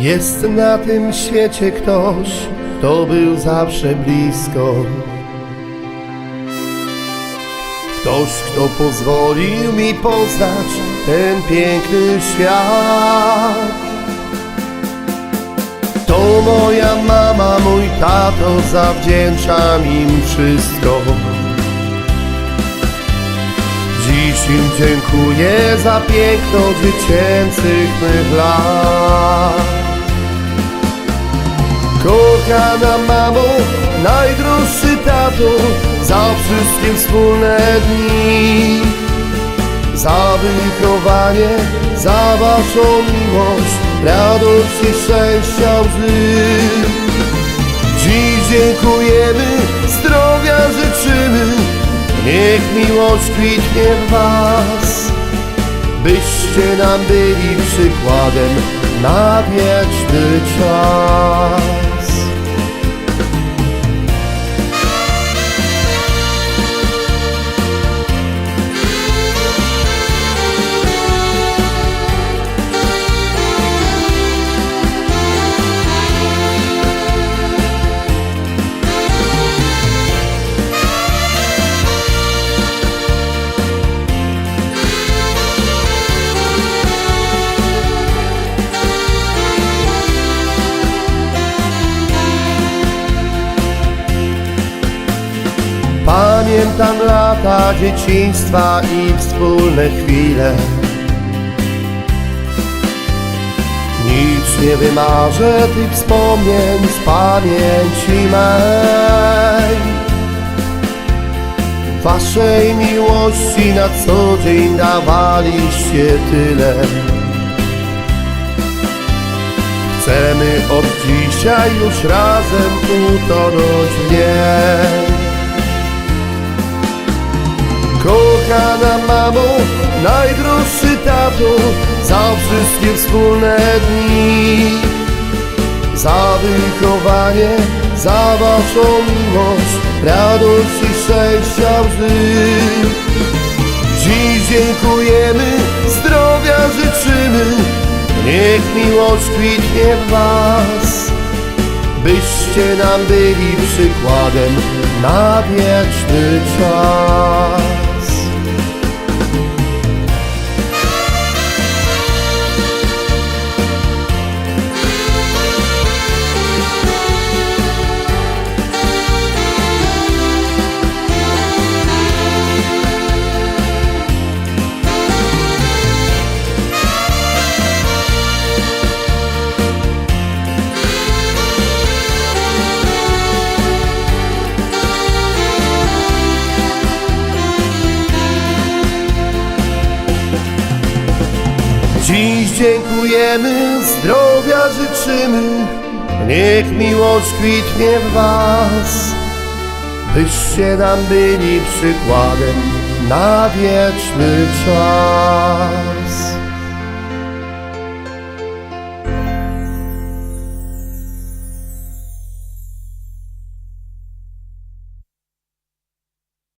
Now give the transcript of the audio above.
Jest na tym świecie ktoś, kto był zawsze blisko. Ktoś, kto pozwolił mi poznać ten piękny świat. To moja mama, mój tato, zawdzięczam im wszystko. Dziś im dziękuję za piękno dziecięcych mych lat. Kochana mamo, najdroższy tato, za wszystkie wspólne dni. Za wychowanie, za waszą miłość, radość i szczęścia łzy. Dziś dziękujemy, zdrowia życzymy, niech miłość kwitnie w was. Byście nam byli przykładem na wieczny czas. Pamiętam lata dzieciństwa i wspólne chwile. Nic nie wymarzę tych wspomnień z pamięci mej. Waszej miłości na co dzień dawaliście tyle. Chcemy od dzisiaj już razem utonąć w niej Kochana mamo, najdroższy tato Za wszystkie wspólne dni. Za wychowanie, za waszą miłość Radość i szczęścia łzy. Dziś dziękujemy, zdrowia życzymy. Niech miłość kwitnie w was Byście nam byli przykładem na wieczny czas. Dziękujemy, zdrowia życzymy, niech miłość kwitnie w was, byście nam byli przykładem na wieczny czas.